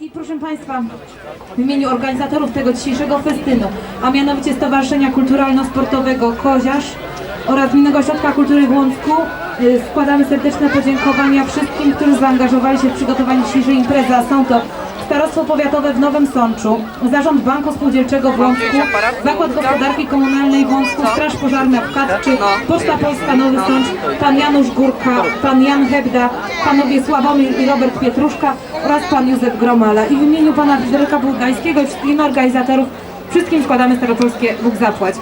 I proszę Państwa, w imieniu organizatorów tego dzisiejszego festynu, a mianowicie Stowarzyszenia Kulturalno-Sportowego Koziarz oraz Gminnego Ośrodka Kultury w Łącku y, składamy serdeczne podziękowania wszystkim, którzy zaangażowali się w przygotowanie dzisiejszej imprezy, a są to Starostwo Powiatowe w Nowym Sączu, Zarząd Banku Spółdzielczego w Łącku, Zakład Gospodarki Komunalnej w Łącku, Straż Pożarna w Katczy, Poczta Polska Nowy Sącz, Pan Janusz Górka, Pan Jan Hebda, Panowie Sławomir i Robert Pietruszka oraz Pan Józef Gromala. I w imieniu Pana Fryderyka Bulgańskiego i wszystkich organizatorów wszystkim składamy staropolskie Bóg zapłać.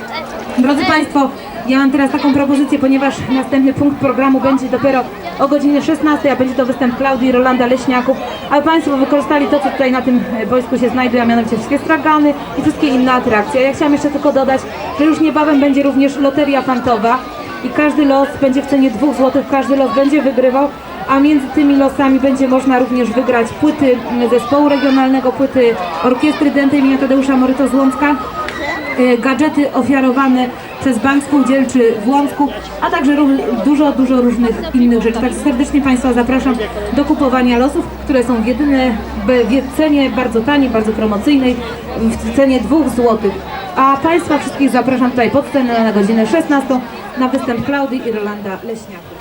Drodzy Państwo, ja mam teraz taką propozycję, ponieważ następny punkt programu będzie dopiero o godzinie 16, a będzie to występ Klaudii i Rolanda Leśniaków, aby Państwo wykorzystali to, co tutaj na tym e, boisku się znajduje, a mianowicie wszystkie stragany i wszystkie inne atrakcje. Ja chciałam jeszcze tylko dodać, że już niebawem będzie również loteria fantowa i każdy los będzie w cenie 2 zł, każdy los będzie wygrywał, a między tymi losami będzie można również wygrać płyty zespołu regionalnego, płyty orkiestry Dętej imienia Tadeusza Moryto z Łącka, e, gadżety ofiarowane przez Bank Spółdzielczy w a także dużo, dużo różnych innych rzeczy. Tak serdecznie Państwa zapraszam do kupowania losów, które są jedyne w cenie bardzo taniej, bardzo promocyjnej, w cenie 2 zł. A Państwa wszystkich zapraszam tutaj pod scenę na godzinę 16 na występ Klaudii i Rolanda Leśniaków.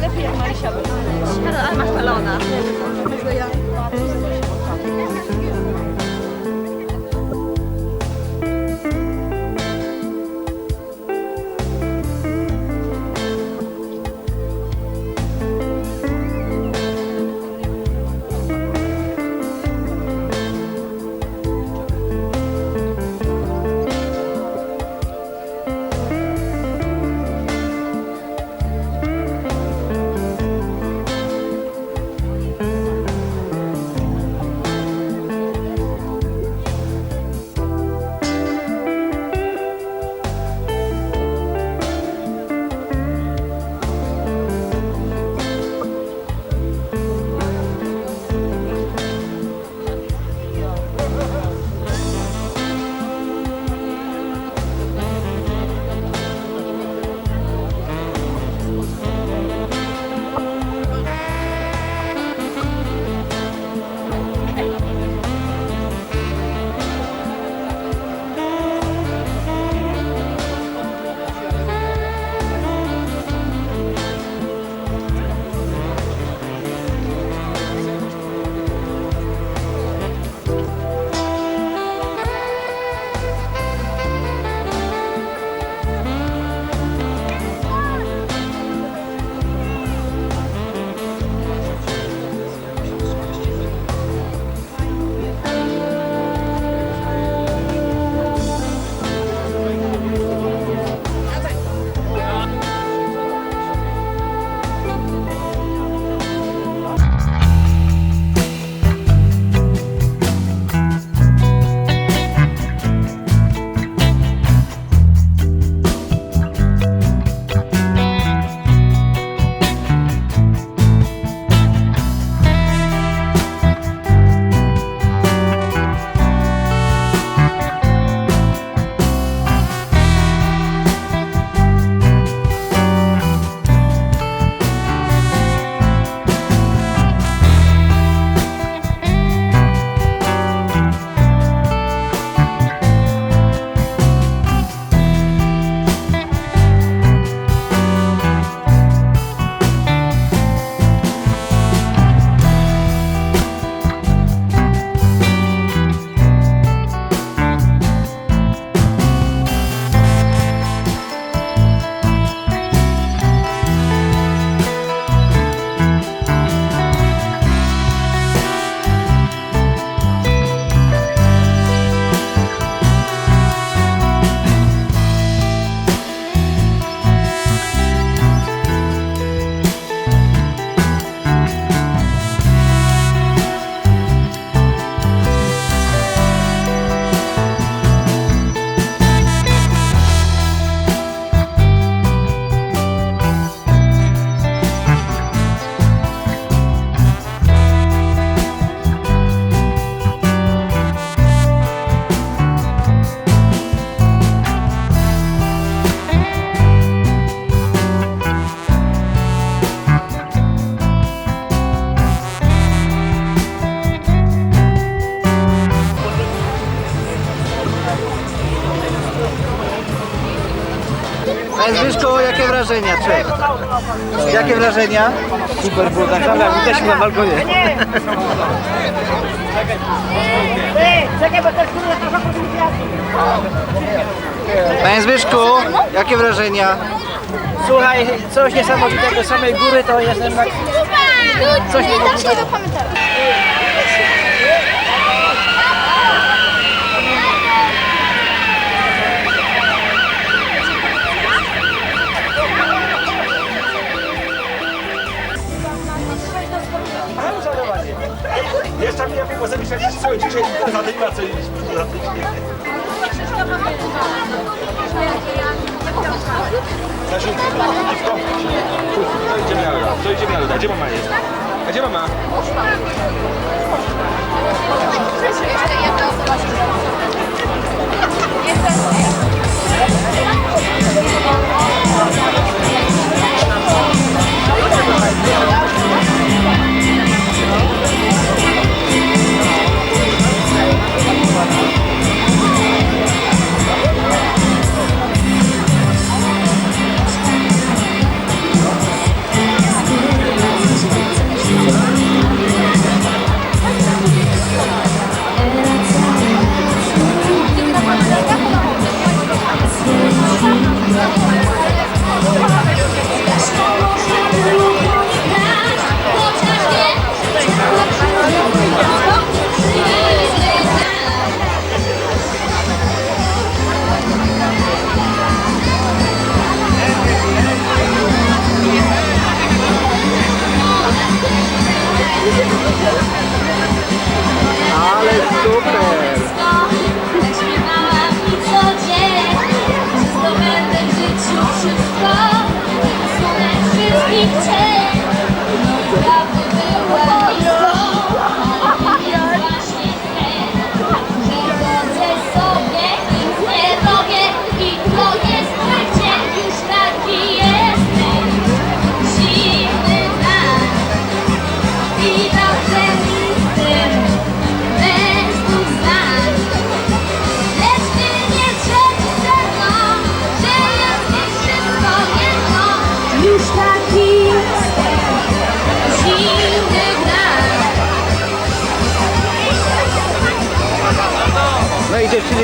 Lepiej jak Marysia by. Ale masz palona. Może ja. Wrażenia, cześć. Jakie wrażenia? Super było, tak samo jak jesteśmy na balkonie. Panie Zbyszku, jakie wrażenia? Słuchaj, coś niesamowitego z samej góry to jest jednak Coś nie da się. Jeszcze ja wiem, bo zamierzać cały dzisiaj za tym ma co iść. Stasiu, Iwko, co idzie miały? Co idzie miały? A gdzie mama jest? A gdzie mama? Ale wszystkich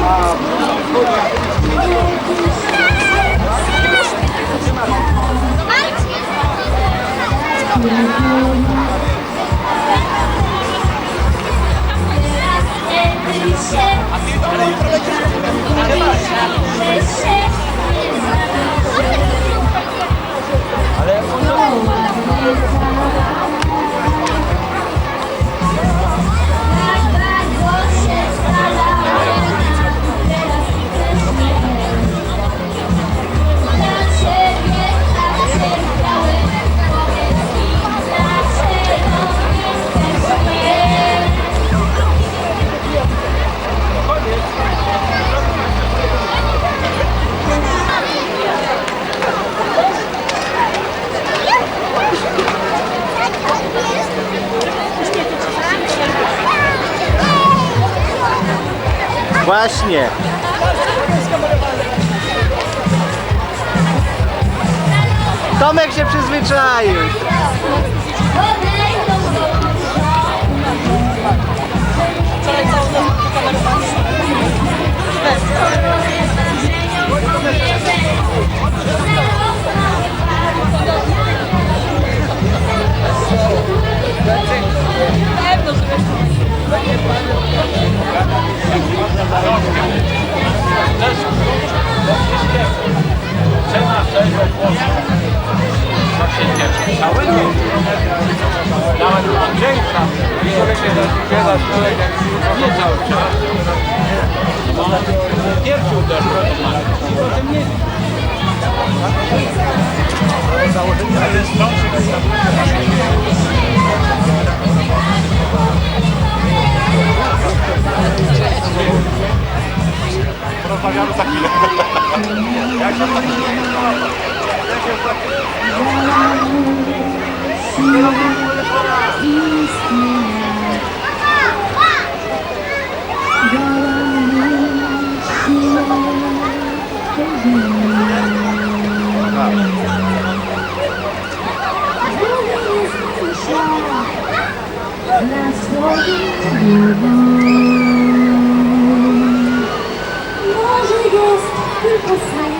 Teraz nie myl Właśnie. Tomek się przyzwyczaił. Pewno, że Cena tego głosu na wszystkie cały dzień. Nawet małżeństwa nie będzie rozwijać kolegę nie cały czas. Bo pierwszy uderz ma i potem nie założenie. Chwilę. Jak się pani Jak się pani Na swoim Może jest tylko sen,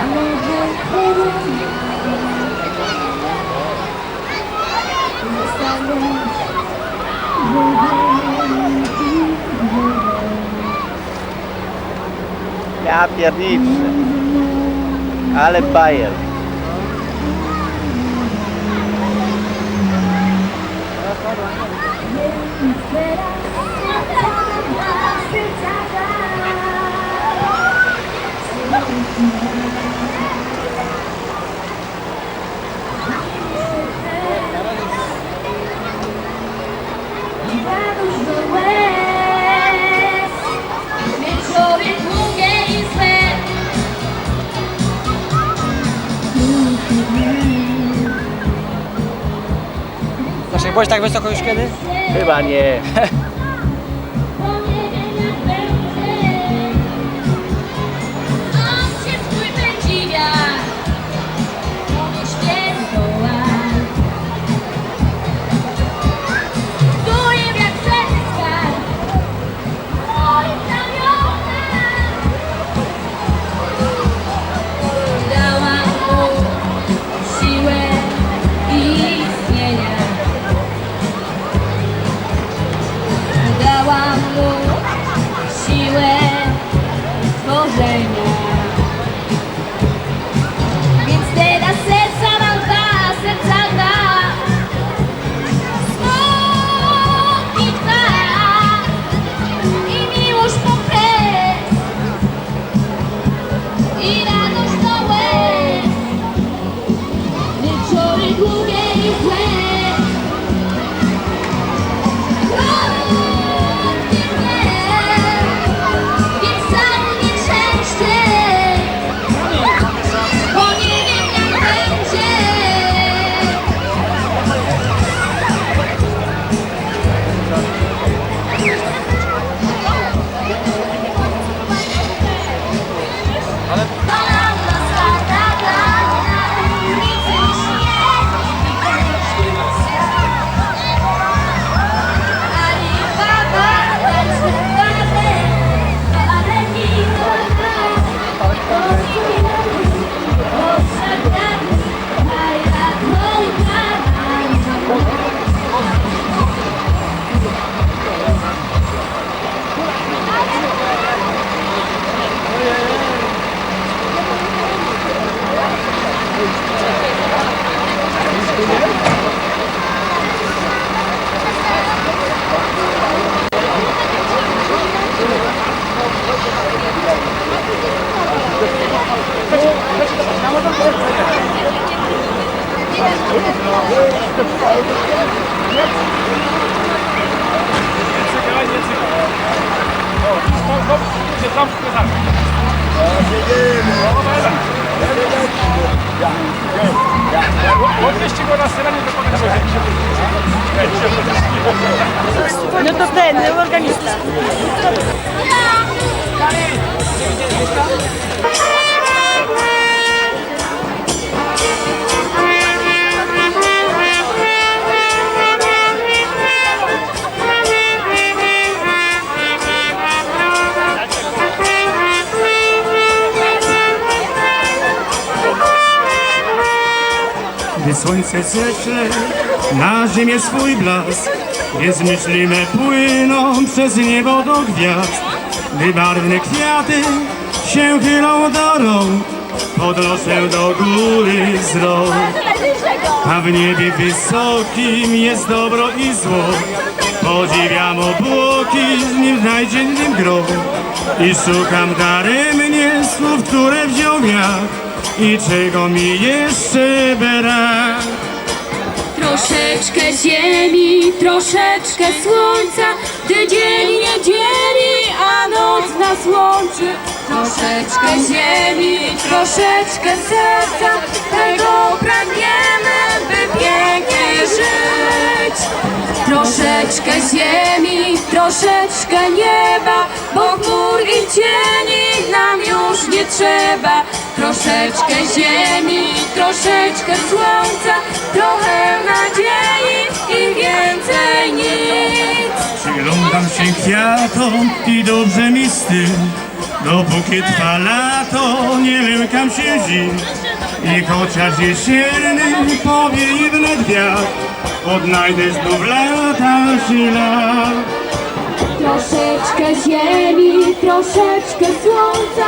a może pewien Zostanę Ja pierniczę. Ale bajer. Byłeś tak wysoko już kiedy? Chyba nie. Podnieście go na scenę, to pokażę. No to ten, organista. Na ziemię swój blask, gdy z myśli me płyną przez niebo do gwiazd, gdy barwne kwiaty się chylą do rąk, podnoszę do góry wzrok. A w niebie wysokim jest dobro i zło. Podziwiam obłoki z nim znajdziennym gro. I szukam daremnie słów, które wziął wiatr. I czego mi jeszcze brak. Troszeczkę ziemi, troszeczkę słońca, gdy dzień nie dzieli, a noc nas łączy. Troszeczkę ziemi, troszeczkę serca, tego pragniemy, by pięknie żyć. Troszeczkę ziemi, troszeczkę nieba, bo chmur i cieni nam już nie trzeba. Troszeczkę ziemi, troszeczkę słońca, trochę nadziei i więcej nic. Przyglądam się kwiatom i dobrze mi z tym Dopóki trwa lato, nie lękam się zim I chociaż jesienny powie i wnet wiatr Odnajdę znów lata się lat Troszeczkę ziemi, troszeczkę słońca,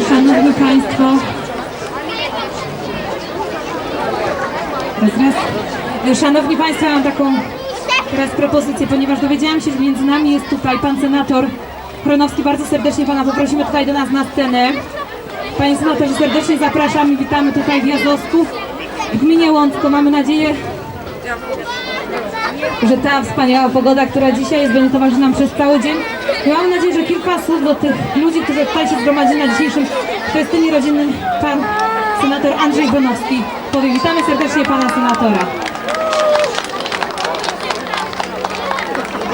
Szanowni Państwo, raz, raz. Szanowni Państwo, mam taką teraz propozycję, ponieważ dowiedziałam się, że między nami jest tutaj pan senator Chronowski. Bardzo serdecznie Pana poprosimy tutaj do nas na scenę. Panie senatorze, serdecznie zapraszam i witamy tutaj w Jazowsku, w gminie Łącko. Mamy nadzieję, że ta wspaniała pogoda, która dzisiaj jest, będzie towarzyszyć nam przez cały dzień. I mam nadzieję, że kilka słów do tych ludzi, którzy tutaj się zgromadzili na dzisiejszym festynie rodzinnym, pan senator Andrzej Bonowski. Witamy serdecznie pana senatora.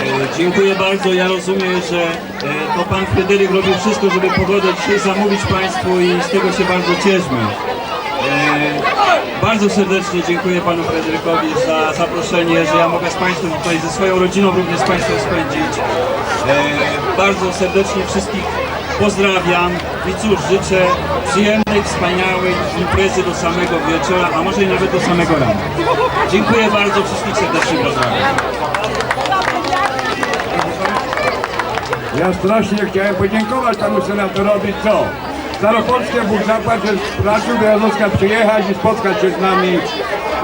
E, Dziękuję bardzo. Ja rozumiem, że e, to pan Fryderyk robi wszystko, żeby pogodę dzisiaj zamówić Państwu i z tego się bardzo cieszmy. Bardzo serdecznie dziękuję panu Fryderykowi za zaproszenie, że ja mogę z Państwem tutaj ze swoją rodziną również z Państwem spędzić. E, Bardzo serdecznie wszystkich pozdrawiam i cóż, życzę przyjemnej, wspaniałej imprezy do samego wieczora, a może i nawet do samego rana. Dziękuję bardzo, wszystkich serdecznie pozdrawiam. Ja strasznie chciałem podziękować panu senatorowi, co? Staropolskie Bóg zapłać, że raczył do Jazowska przyjechać i spotkać się z nami.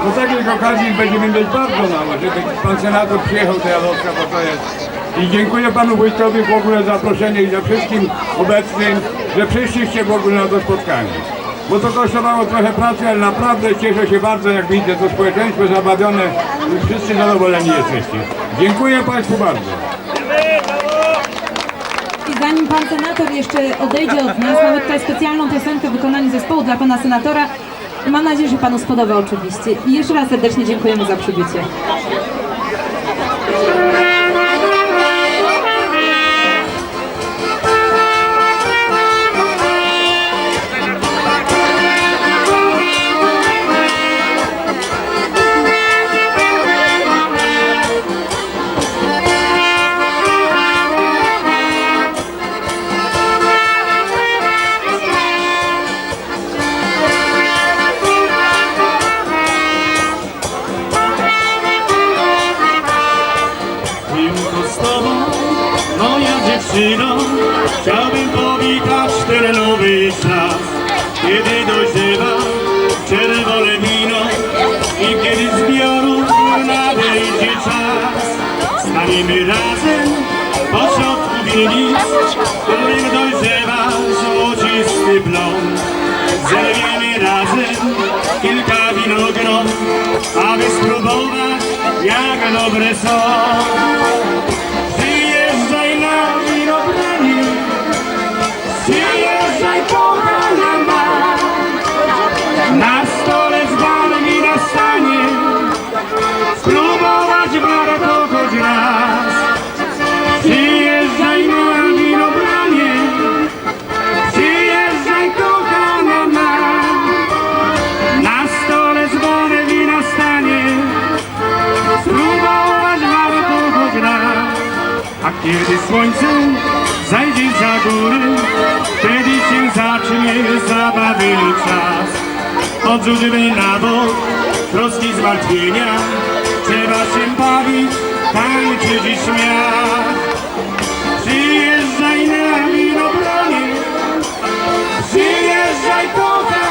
Do takich okazji będziemy mieć bardzo żeby pan senator przyjechał do Jazowska, bo to jest. I dziękuję panu wójtowi w ogóle za zaproszenie i za wszystkim obecnym, że przyszliście w ogóle na to spotkanie. Bo to kosztowało trochę pracy, ale naprawdę cieszę się bardzo, jak widzę to społeczeństwo zabawione. Wszyscy zadowoleni jesteście. Dziękuję państwu bardzo. Zanim pan senator jeszcze odejdzie od nas, mamy tutaj specjalną piosenkę w wykonaniu zespołu dla pana senatora. Mam nadzieję, że panu spodoba oczywiście. I jeszcze raz serdecznie dziękujemy za przybycie. Kiedy dojrzewa czerwone wino i kiedy zbioru nadejdzie czas. Staniemy razem po środku winnic, którym dojrzewa złocisty blond. Zerwiemy razem kilka winogron, aby spróbować jak dobre są. Kiedy słońce zajdzie za góry, wtedy się zacznie zabawy czas. Odrzućmy na bok troski zmartwienia, trzeba się bawić, tańczyć i śmiać. Przyjeżdżaj na winobronie, przyjeżdżaj tutaj.